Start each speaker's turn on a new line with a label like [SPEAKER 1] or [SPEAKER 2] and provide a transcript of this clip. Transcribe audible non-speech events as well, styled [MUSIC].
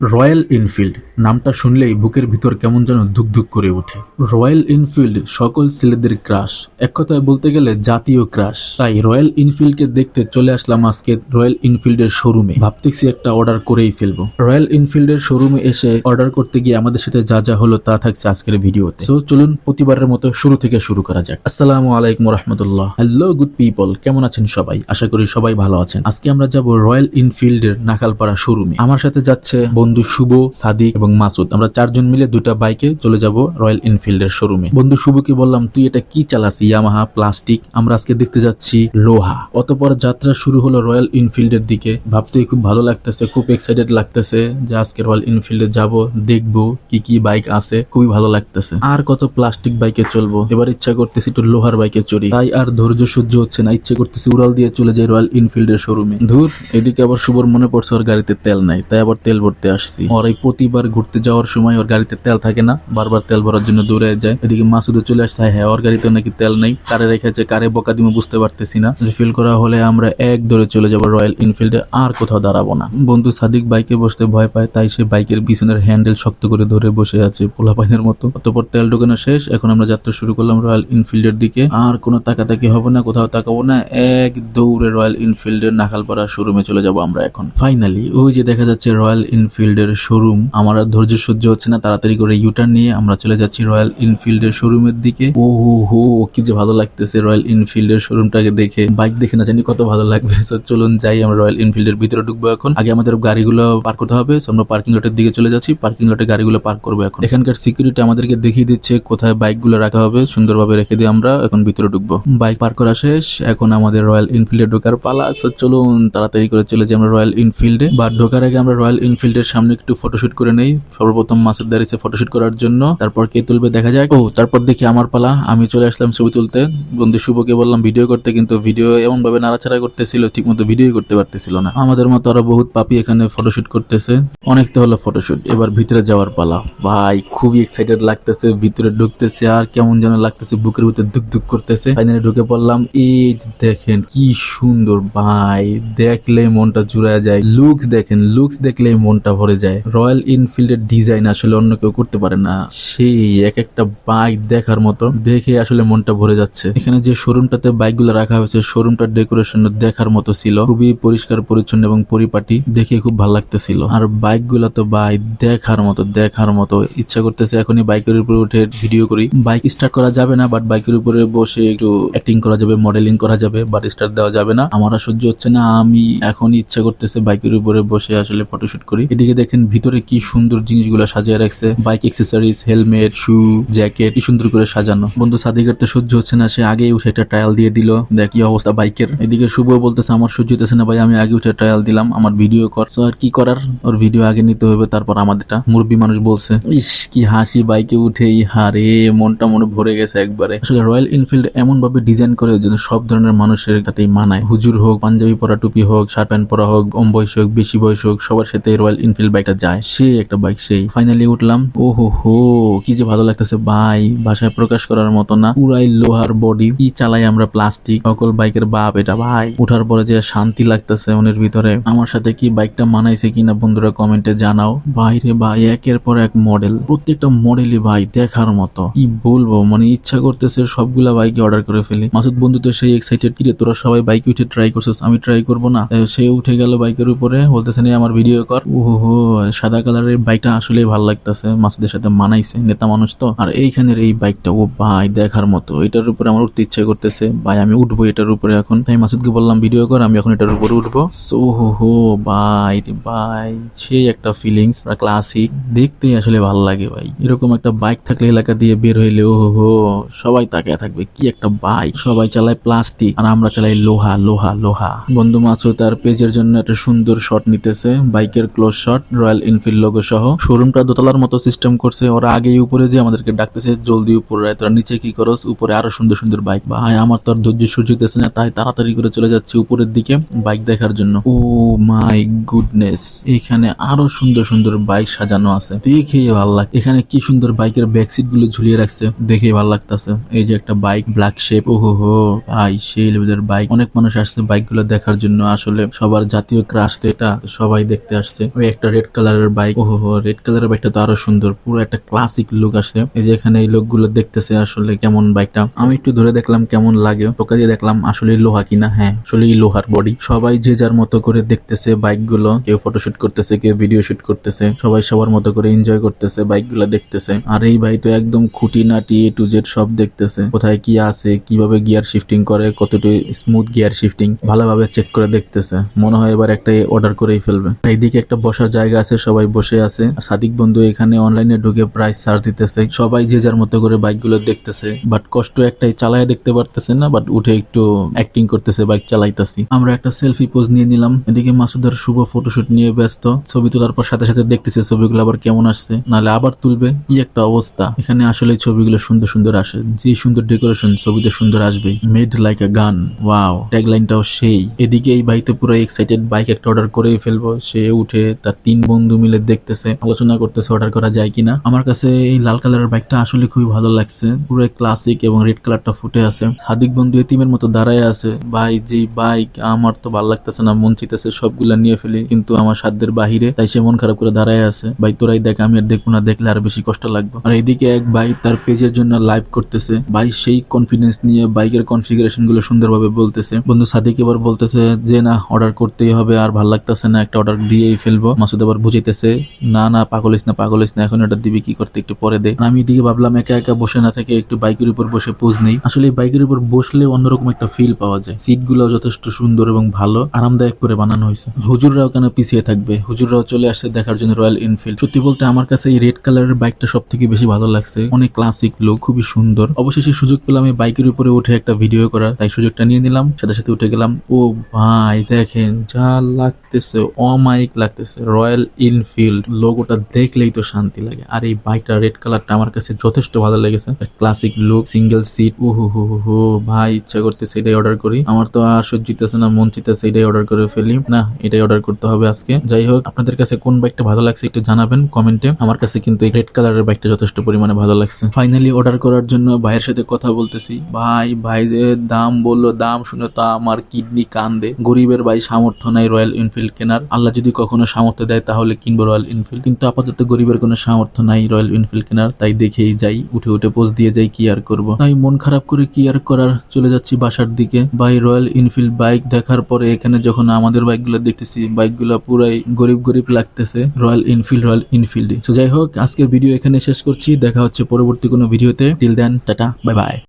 [SPEAKER 1] Royal Enfield, নামটা শুনলেই বুকের ভিতর কেমন যেন ধুকধুক করে ওঠে। রয়্যাল এনফিল্ড সকল ছেলেদের ক্রাশ, এক কথায় বলতে গেলে জাতীয় ক্রাশ। তাই রয়্যাল এনফিল্ডকে দেখতে চলে আসলাম আজকে রয়্যাল এনফিল্ডের শোরুমে। ভাবতেছি একটা অর্ডার করেই ফেলব। রয়্যাল এনফিল্ডের শোরুমে এসে অর্ডার করতে গিয়ে আমাদের সাথে যা যা হলো তা থাকছে আজকের ভিডিওতে। সো চলুন প্রতিবারের মতো শুরু থেকে শুরু করা যাক। আসসালামু আলাইকুম রহমতুল্লাহ হ্যালো গুড পিপল কেমন আছেন সবাই? আশা করি সবাই ভালো আছেন। আজকে আমরা যাব রয়্যাল এনফিল্ডের নাকালপাড়া শোরুমে। আমার সাথে যাচ্ছে বন্ধু শুভ, সাদিক এবং মাসুদ। আমরা চারজন মিলে দুটা বাইকে চলে যাব রয়্যাল এনফিল্ডের শোরুমে। বন্ধু শুভকে বললাম, তুই এটা কি চালাস, ইয়ামাহা, প্লাস্টিক? আমরা আজকে দেখতে যাচ্ছি লোহা। অতপর যাত্রা শুরু হলো রয়্যাল এনফিল্ডের দিকে। ভাবতেই খুব ভালো লাগতেছে, খুব এক্সাইটেড লাগতেছে যে আজকে রয়্যাল এনফিল্ডে যাব, দেখব কি কি বাইক আছে, খুবই ভালো লাগতেছে। আর কত প্লাস্টিক বাইকে চলবো। এবার ইচ্ছা করতেছি একটু লোহার বাইকে চড়ি। তাই আর ধৈর্য সহ্য হচ্ছে না, ইচ্ছে করতেছি উড়াল দিয়ে চলে যাই রয়্যাল এনফিল্ডের শোরুমে। ধুর, এদিকে আবার শুভর মনে পড়ছে ওর গাড়িতে তেল নাই, তাই আবার তেল ভরতে আসছি। ওর এই প্রতিবার ঘুরতে যাওয়ার সময় ওর গাড়িতে তেল থাকে না, বারবার তেল ভরার জন্য দৌড়ে যায়। এদিকে মাসুদও চলে আসছে হ্যাঁ ওর গাড়িতে নাকি তেল নেই। কারে রেখেছে কারে বকা দিমো বুঝতে পারতেছি না। রিফিল করা হলে আমরা এক দৌড়ে চলে যাব রয়্যাল এনফিল্ডে আর কোথাও দাঁড়াবো না। বন্ধু সাদিক বাইকে বসতে ভয় পায়, তাই সে বাইকের পিছনের হ্যান্ডেল শক্ত করে ধরে বসে আছে পোলাপাইনের মতো। অতপর তেল ঢোকানো শেষ, এখন আমরা যাত্রা শুরু করলাম রয়্যাল এনফিল্ডের দিকে। আর কোনো তাকাতাকি হবে না, কোথাও তাকাবো না, এক দৌড়ে রয়্যাল এনফিল্ডের নাখালপাড়া শোরুমে চলে যাব আমরা এখন। ফাইনালি ওই যে দেখা যাচ্ছে রয়্যাল এনফিল্ডের শোরুম। আমার আর ধৈর্য সহ্য হচ্ছে না তাড়াতাড়ি করে ইউটার্ন নিয়ে আমরা চলে যাচ্ছি রয়্যাল এনফিল্ডের শোরুমের দিকে। ও হো হো কি যে ভালো লাগতেছে রয়্যাল এনফিল্ডের শোরুমটাকে দেখে। বাইক দেখে না জানি কত ভালো লাগবে। [LAUGHS] So, চলুন যাই আমরা রয়্যাল এনফিল্ডের ভিতরে ঢুকবো এখন। আগে আমাদের গাড়িগুলো পার্ক করতে হবে আমরা পার্কিং লটের দিকে চলে যাচ্ছি। পার্কিং লটে গাড়িগুলো পার্ক করব এখন। এখানকার সিকিউরিটি আমাদেরকে দেখিয়ে দিচ্ছে কোথায় বাইকগুলো রাখা হবে। সুন্দরভাবে রেখে দিয়ে আমরা এখন ভিতরে ঢুকবো। বাইক পার্ক করা শেষ এখন আমাদের রয়্যাল এনফিল্ডে ঢোকার পালা। So, চলুন তাড়াতাড়ি করে চলে যাই আমরা রয়্যাল এনফিল্ডে বা ঢোকার আগে আমরা রয়্যাল এনফিল্ডের সামনে একটু ফটোশুট করে নেই। সর্বপ্রথম মাসুদ দাঁড়িয়েছে ফটোশুট করার জন্য। তারপর কে তুলবে দেখা যায় ও, তারপর দেখি আমার পালা। আমি চলে আসলাম ছবি তুলতে। বন্ধু শুভকে বললাম ভিডিও করতে, কিন্তু ভিডিও এমন ভাবে নাড়াচাড়া করতেছিল ঠিক মতো ভিডিও করতে পারতেছিল না। আমাদের মতো আরও বহুত পাপি এখানে ফটোশুট করতেছে। অনেক তো হলো ফটোশুট এবার ভিতরে যাওয়ার পালা। ভাই, খুবই এক্সাইটেড লাগতেছে, ভিতরে ঢুকতেছে, আর কেমন যেন লাগতেছে, বুকের ভিতরে দুক দুক করতেছে। ফাইনালি ঢুকে পড়লাম। এই দেখেন, কি সুন্দর, ভাই দেখলে মনটা জুড়ায় যায়। লুকস দেখেন লুকস দেখলে মনটা যায়। রয়্যাল এনফিল্ডের ডিজাইন আসলে অন্য কেউ করতে পারে না। সেই এক একটা বাইক দেখার মতো দেখে আসলে মনটা ভরে যাচ্ছে। এখানে যে শোরুমটাতে বাইকগুলো রাখা হয়েছে শোরুমটার ডেকোরেশন দেখার মতো ছিল। খুবই পরিষ্কার, পরিচ্ছন্ন এবং পরিপাটি। দেখে খুব ভালো লাগতেছিল। আর বাইকগুলো তো বাইক দেখার মতো দেখার মতো। ইচ্ছা করতেছে এখনই বাইকের উপরে উঠে ভিডিও করি। বাইক স্টার্ট করা যাবে না বাট বাইকের উপরে বসে একটু অ্যাক্টিং করা যাবে মডেলিং করা যাবে বাট স্টার্ট দেওয়া যাবে না। আমার সহ্য হচ্ছে না। আমি এখন ইচ্ছা করতেছে বাইকের উপরে বসে আসলে ফটোশুট করি। এদিকে দেখেন ভিতরে কি সুন্দর জিনিসগুলো সাজিয়ে রাখছে। Bike accessories helmet shoe jacket কি সুন্দর করে সাজানো। বন্ধু, সাদিকের তো সহ্য হচ্ছে না, সে আগে উঠে একটা ট্রায়াল দিয়ে দিল। দেখ, কি অবস্থা বাইকের। এদিকে শুভ বলতেছে, আমার সহ্য হতেছে না ভাই, আমি আগে উঠে ট্রায়াল দিলাম, আমার ভিডিও কর। আর কি করার? ওর ভিডিও আগে নিতে হবে, তারপর আমাদেরটা। মুরব্বী মানুষ বলছে, ইস, কি হাসি, বাইকে উঠেই, হারে, মনটা মনে ভরে গেছে একবারে। আসলে রয়্যাল এনফিল্ড এমন ভাবে ডিজাইন করে, যেন সব ধরনের মানুষের সাথেই মানায়। হুজুর হোক, পাঞ্জাবি পরা টুপি হোক, শার্ট প্যান্ট পরা হোক, কম বয়স হোক, বেশি বয়স হোক, সবার সাথে রয়্যাল এনফিল্ড বাইকটা যায়, সে একটা বাইক সেই। ফাইনালি উঠলাম ও হো হো কি যে ভালো লাগতেছে ভাই ভাষায় প্রকাশ করার মতো না। পুরাই লোহার বডি কি চালাই আমরা প্লাস্টিক সকল বাইকের বাপ এটা ভাই। উঠার পরে যে শান্তি লাগতেছে মনের ভিতরে। আমার সাথে কি বাইকটা মানাইছে কিনা বন্ধুরা কমেন্টে জানাও। বাইরে ভাই, একের পর এক মডেল প্রত্যেকটা মডেলই ভাই দেখার মতো। কি বলব মানে ইচ্ছা করতেছে সবগুলা বাইকে অর্ডার করে ফেলি। মাসুদ বন্ধু তো সেই এক্সাইটেড কিরে, তোরা সবাই বাইকে উঠে ট্রাই করছিস, আমি ট্রাই করব না? সে উঠে গেল বাইকের উপরে, বলতেছে, নি, আমার ভিডিও কর। ও হো সাদা কালারের বাইকটা আসলে ভালো লাগতেছে। মাসুদের সাথে মানাইছে, নেতা মানুষ তো। আর এইখানের এই বাইকটা ও ভাই, দেখার মতো। এটার উপরে আমার উঠতে ইচ্ছা করতেছে। ভাই, আমি উঠবো এটার উপরে এখন। তাই মাসুদকে বললাম, ভিডিও কর, আমি এখন এটার উপরে উঠবো। সো হো হো, ভাই ভাই, সেই একটা ফিলিংস ক্লাসিক দেখতেই আসলে ভালো লাগে, ভাই। এরকম একটা বাইক থাকলে এলাকা দিয়ে বের হইলে, ও হো হো, সবাই তাকিয়ে থাকবে। কি একটা বাইক সবাই চালায় প্লাস্টিক আর আমরা চালাই লোহা লোহা লোহা। বন্ধু মাসুদ তার পেজের জন্য একটা সুন্দর শট নিতেছে বাইকের close shot royal enfield logo সহ শোরুমটা দোতলার মতো সিস্টেম করছে। ওরা আগেই উপরে যে আমাদেরকে ডাকতেছে, জলদি উপরে। তোরা নিচে কি করস? উপরে আরও সুন্দর সুন্দর বাইক ভাই আমার তো আর ধৈর্য হইতেছে না, তাই তাড়াতাড়ি করে চলে যাচ্ছে উপরের দিকে বাইক দেখার জন্য। ও মাই গুডনেস এখানে আরও সুন্দর সুন্দর বাইক সাজানো আছে। দেখে ভালো লাগে এখানে কি সুন্দর বাইকের ব্যাক সিটগুলো ঝুলিয়ে রাখছে। দেখে ভালো লাগতেছে। এই যে একটা বাইক ব্ল্যাক শেপ ও হো ভাই সেই লেভেলের বাইক অনেক মানুষ আসছে বাইকগুলো দেখার জন্য। আসলে সবার জাতীয় ক্রাশ তো এটা সবাই দেখতে আসছে। ওই একটা একটা রেড কালারের বাইক ওহো রেড কালারের বাইকটা তো আরও সুন্দর। পুরো একটা ক্লাসিক লুক আসছে। এই যে এখানে এই লোকগুলো দেখতেছে আসলে কেমন বাইকটা আমি একটু ধরে দেখলাম কেমন লাগে। টোকা দিয়ে দেখলাম আসলে লোহা কিনা। হ্যাঁ আসলে লোহার বডি সবাই যে যার মতো করে দেখতেছে বাইকগুলো কেউ ফটোশুট করতেছে, কেউ ভিডিও শুট করতেছে, সবাই সবার মতো করে এনজয় করতেছে বাইকগুলো দেখতেছে। আর এই ভাই তো একদম খুঁটি নাটি এ টু জেড সব দেখতেছে। কোথায় কি আছে, কীভাবে গিয়ার শিফটিং করে, কতটুকু স্মুথ গিয়ার শিফটিং ভালোভাবে চেক করে দেখতেছে। মনে হয় এবার একটা অর্ডার করেই ফেলবে। এইদিকে একটা বসার জায়গা আছে, সবাই বসে আছে। সাদিক বন্ধু এখানে অনলাইনে ঢুকে প্রাইস ছাড় দিতেছে। সবাই যে যার মতো করে বাইকগুলো দেখতেছে। বাট কষ্ট একটাই, চালায় দেখতে পারতেছে না বাট উঠে একটু অ্যাক্টিং করতেছে বাইক চালাইতাছি। আমরা একটা সেলফি পোজ নিয়ে নিলাম। এদিকে মাসুদার শুভ ফটোশুট নিয়ে ব্যস্ত। ছবি তোলার পর সাথে সাথে দেখতেছে ছবিগুলো আবার কেমন আসছে। নাহলে আবার তুলবে। কি একটা অবস্থা। এখানে আসলে ছবিগুলো সুন্দর সুন্দর আসে। যে সুন্দর ডেকোরেশন ছবিতে সুন্দর আসবে। মেড লাইক আ গান ওয়াও ট্যাগলাইনটাও সেই। এদিকে এই বাইতে পুরো এক্সাইটেড বাইক একটা অর্ডার করেই ফেলব। সে উঠে তার তিন বন্ধু মিলে দেখতেছে, আলোচনা করতেছে অর্ডার করা যায় কিনা। আমার কাছে এই লাল কালারের বাইকটা আসলে খুবই ভালো লাগছে। পুরো ক্লাসিক এবং রেড কালারটা ফুটে আছে। সাদিক বন্ধু এতিমের মতো দাঁড়ায় আছে। ভাই যে বাইক আমার তো ভালো লাগতেছে না, মন চিতেছে সবগুলা নিয়ে ফেলি, কিন্তু আমার সাধ্যের বাহিরে, তাই সে মন খারাপ করে দাঁড়ায় আছে। ভাই, তোরাই দেখ, আমি আর দেখব না, দেখলে আর বেশি কষ্ট লাগবে। আর এদিকে এক ভাই তার পেজের জন্য লাইভ করতেছে। ভাই সেই কনফিডেন্স নিয়ে বাইকের কনফিগারেশনগুলো সুন্দরভাবে বলতেছে। বন্ধু সাদিক এবার বলতেছে যে, না অর্ডার করতেই হবে, আর ভালো লাগতেছে না, একটা অর্ডার দিয়েই ফেলব। মাসুদ আবার বুঝাইতেছে, না না পাগলিস না পাগলিস না, এখন এটা দিবি কি করতে একটু পরে দে। আমি এদিকে ভাবলাম, একা একা বসে না থেকে একটু বাইকের উপর বসে পোজ নেই। আসলে বাইকের উপর বসলে অন্যরকম একটা ফিল পাওয়া যায়। সিটগুলো যথেষ্ট সুন্দর এবং ভালো, আরামদায়ক করে বানানো হয়েছে। হুজুররাও কেন পিছিয়ে থাকবে? হুজুররাও চলে আসছে দেখার জন্য রয়্যাল এনফিল্ড সত্যি বলতে আমার কাছে এই রেড কালারের বাইকটা সব থেকে বেশি ভালো লাগছে। অনেক ক্লাসিক লুক খুবই সুন্দর। অবশেষে সুযোগ পেলাম এই বাইকের উপরে উঠে একটা ভিডিও করার, তাই সুযোগটা নিয়ে নিলাম। সাথে সাথে উঠে গেলাম। ও ভাই, দেখেন যা লাগতেছে অমাইক লাগতেছে। রয়্যাল ইনফিল্ড লোগোটা দেখলেই তো শান্তি লাগে। আর এই বাইকটা রেড কালারটা আমার কাছে যথেষ্ট ভালো লেগেছে। ক্লাসিক লুক সিঙ্গেল সিট ও হো হো হো। ভাই, ইচ্ছা করতেছে এটাই অর্ডার করি। আমার তো আর সহ্য হইতেছে না, মন চিতেছে এটাই অর্ডার করে ফেলি। না, এটাই অর্ডার করতে হবে আজকে। যাই হোক, আপনাদের কাছে কোন বাইকটা ভালো লাগছে একটু জানাবেন কমেন্টে। আমার কাছে কিন্তু এই রেড কালারের বাইকটা যথেষ্ট পরিমাণে ভালো লাগছে। ফাইনালি অর্ডার করার জন্য ভাইয়ের সাথে কথা বলতেছি। ভাই ভাই যে দাম বলল, দাম শুনে তো আমার কিডনি কান্দে। গরিবের ভাই সামর্থ্য নাই রয়্যাল এনফিল্ড কেনার। আল্লাহ যদি কখনো সামর্থ্য দেয় তাহলে কিনবো রয়্যাল এনফিল্ড কিন্তু আপাতত গরিবের কোনো সামর্থ্য নাই রয়্যাল এনফিল্ড কেনার, তাই দেখেই যাই, উঠে উঠে পোজ দিয়ে যাই কি আর করব। তাই মন খারাপ করে কি আর করার, চলে যাচ্ছি বাসার দিকে। ভাই রয়্যাল এনফিল্ড বাইক দেখার পরে এখানে যখন আমাদের বাইকগুলো দেখতেছি বাইকগুলো পুরাই গরিব গরিব লাগতেছে। রয়্যাল এনফিল্ড রয়্যাল এনফিল্ড তো যাই হোক, আজকের ভিডিও এখানে শেষ করছি। দেখা হচ্ছে পরবর্তী কোনো ভিডিওতে till then tata bye bye